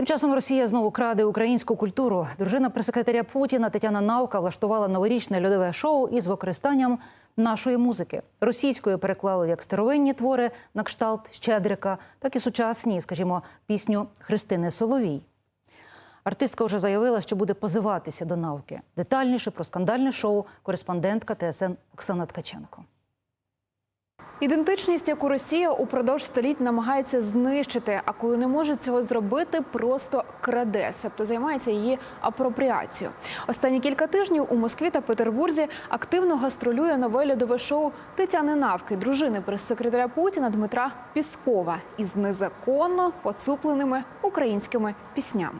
Тим часом Росія знову краде українську культуру. Дружина прес-секретаря Путіна Тетяна Навка влаштувала новорічне льодове шоу із використанням нашої музики. Російською переклали як старовинні твори на кшталт Щедрика, так і сучасні, скажімо, пісню Христини Соловій. Артистка вже заявила, що буде позиватися до навки. Детальніше про скандальне шоу кореспондентка ТСН Оксана Ткаченко. Ідентичність, яку Росія упродовж століть намагається знищити, а коли не може цього зробити, просто краде, себто займається її апропріацією. Останні кілька тижнів у Москві та Петербурзі активно гастролює нове льодове шоу Тетяни Навки, дружини прес-секретаря Путіна Дмитра Піскова із незаконно поцупленими українськими піснями.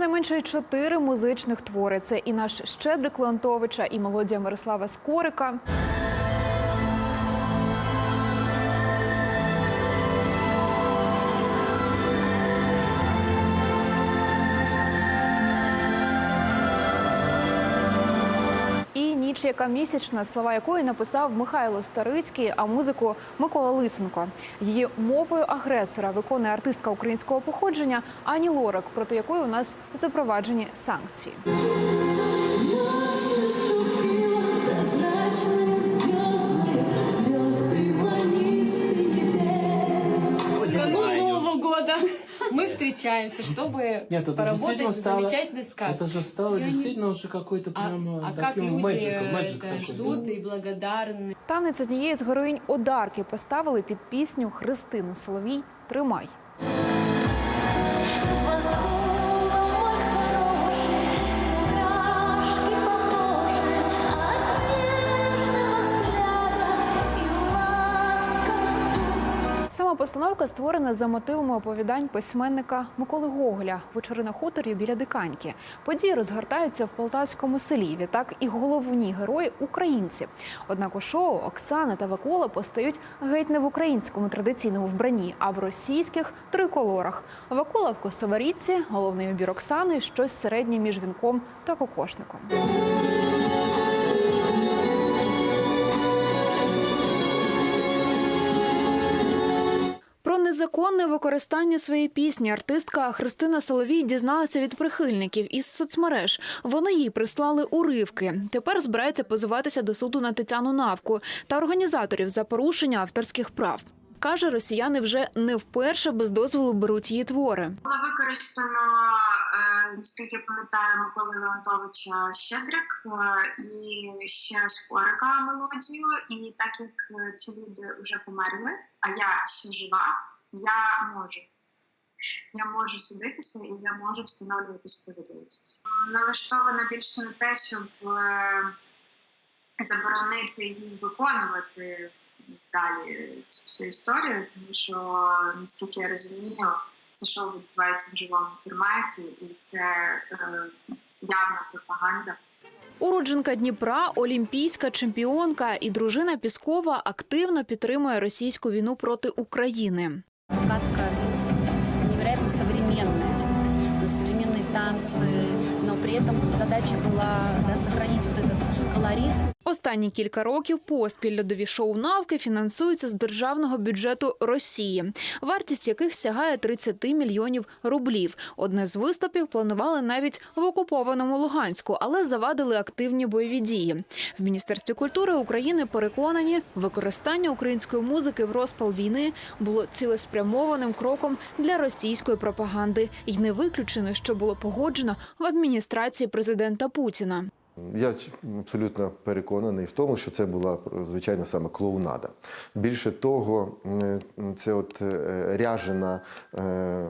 Щонайменше чотири музичних твори. Це і наш Щедрик Леонтовича, і мелодія Мирослава Скорика. І яка місячна, слова якої написав Михайло Старицький, а музику Микола Лисенко. Її мовою агресора виконує артистка українського походження Ані Лорак, проти якої у нас запроваджені санкції. встречаемся, чтобы Нет, это поработать действительно в стало- замечательной сказке. Это же стало Я не- действительно уже какой-то А, прям а как таким люди мэджиком, мэджик это такой. ждут и благодарны. Танець однієї з героїнь Одарки поставили під пісню Христину Соловій Тримай. Сама постановка створена за мотивами оповідань письменника Миколи Гоголя «Вечори на хуторі біля Диканьки. Події розгортаються в полтавському селі. Відтак і головні герої українці. Однак у шоу Оксана та Вакула постають геть не в українському традиційному вбранні, а в російських триколорах. Вакула в косоворітці, головний убір Оксани щось середнє між вінком та кокошником. Незаконне використання своєї пісні артистка Христина Соловій дізналася від прихильників із соцмереж. Вони їй прислали уривки. Тепер збирається позиватися до суду на Тетяну Навку та організаторів за порушення авторських прав. Каже, росіяни вже не вперше без дозволу беруть її твори. Було використано, е, наскільки я пам'ятаю, Миколи Леонтовича Щедрик е, і ще Скорика мелодію. І так як е, ці люди вже померли, а я ще жива, я можу. Я можу судитися і я можу встановлювати справедливість. Налаштована більше на те, щоб е, заборонити їй виконувати далі цю всю історію, тому що наскільки я розумію, це шоу відбувається в живому форматі, і це е, явна пропаганда. Уродженка Дніпра, олімпійська чемпіонка і дружина Піскова активно підтримує російську війну проти України. сказка невероятно современная, современные танцы, но при этом задача была да, сохранить вот этот колорит. Останні кілька років поспіль льодові шоу навки фінансуються з державного бюджету Росії, вартість яких сягає 30 мільйонів рублів. Одне з виступів планували навіть в окупованому Луганську, але завадили активні бойові дії. В міністерстві культури України переконані, використання української музики в розпал війни було цілеспрямованим кроком для російської пропаганди, і не виключено, що було погоджено в адміністрації президента Путіна. Я абсолютно переконаний в тому, що це була звичайно саме клоунада. Більше того, це от е, ряжена е,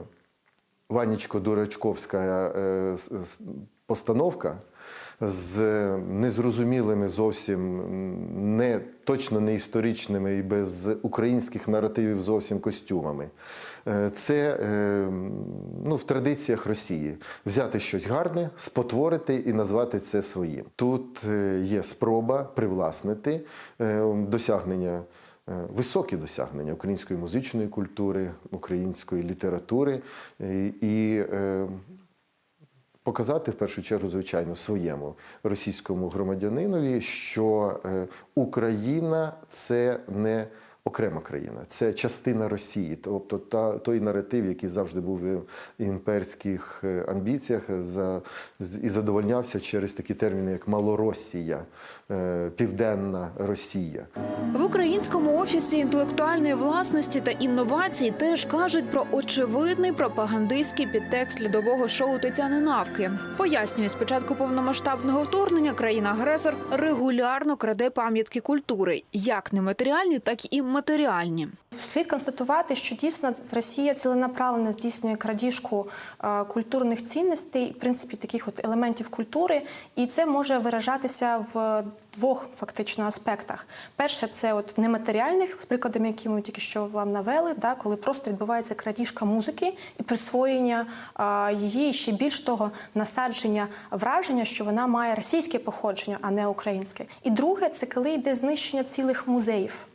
Ванічко-Дурачковська е, с- с- постановка з незрозумілими зовсім не точно не історичними і без українських наративів зовсім костюмами. Е, Це е, в традиціях Росії взяти щось гарне, спотворити і назвати це своїм. Тут е, є спроба привласнити е, досягнення. е, Високі досягнення української музичної культури, української літератури і, показати в першу чергу, звичайно, своєму російському громадянинові, що Україна це не окрема країна, це частина Росії, тобто та, той наратив, який завжди був в імперських е, амбіціях за, і задовольнявся через такі терміни, як Малоросія, е, Південна Росія. В українському офісі інтелектуальної власності та інновацій теж кажуть про очевидний пропагандистський підтекст льодового шоу Тетяни Навки. Пояснює, з початку повномасштабного вторгнення країна-агресор регулярно краде пам'ятки культури, як нематеріальні, так і матеріальні. Слід констатувати, що дійсно Росія ціленаправленно здійснює крадіжку е, культурних цінностей, в принципі, таких от елементів культури, і це може виражатися в двох фактично аспектах. Перше, це от в нематеріальних, з прикладами, які ми тільки що вам навели, да, коли просто відбувається крадіжка музики і присвоєння е, її, ще більш того, насадження враження, що вона має російське походження, а не українське. І друге, це коли йде знищення цілих музеїв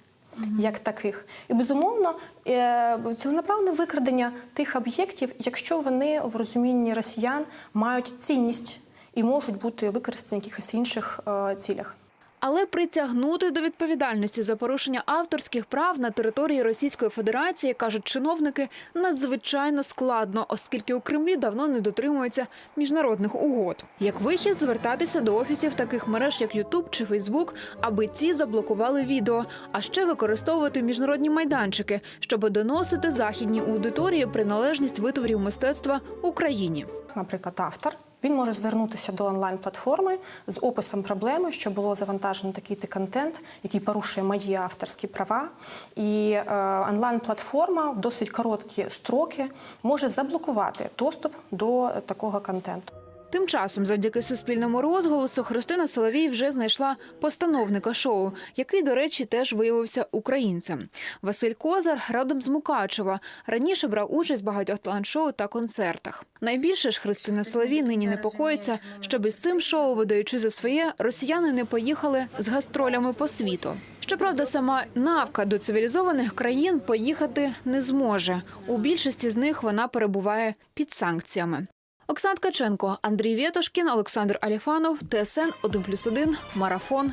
як таких. І безумовно, е, ціленаправне викрадення тих об'єктів, якщо вони в розумінні росіян мають цінність і можуть бути використані в якихось інших е, цілях. Але притягнути до відповідальності за порушення авторських прав на території Російської Федерації, кажуть чиновники, надзвичайно складно, оскільки у Кремлі давно не дотримуються міжнародних угод. Як вихід звертатися до офісів таких мереж, як Ютуб чи Фейсбук, аби ці заблокували відео, а ще використовувати міжнародні майданчики, щоб доносити західній аудиторії приналежність витворів мистецтва Україні. Наприклад, автор. Він може звернутися до онлайн-платформи з описом проблеми, що було завантажено такий-то контент, який порушує мої авторські права. І е, онлайн-платформа в досить короткі строки може заблокувати доступ до такого контенту. Тим часом, завдяки суспільному розголосу, Христина Соловій вже знайшла постановника шоу, який, до речі, теж виявився українцем. Василь Козар родом з Мукачева. Раніше брав участь в багатьох талант-шоу та концертах. Найбільше ж Христина Соловій нині непокоїться, щоб із цим шоу, видаючи за своє, росіяни не поїхали з гастролями по світу. Щоправда, сама навка до цивілізованих країн поїхати не зможе. У більшості з них вона перебуває під санкціями. Оксана Ткаченко, Андрій Вєтошкін, Олександр Аліфанов, ТСН 1+,1, Марафон.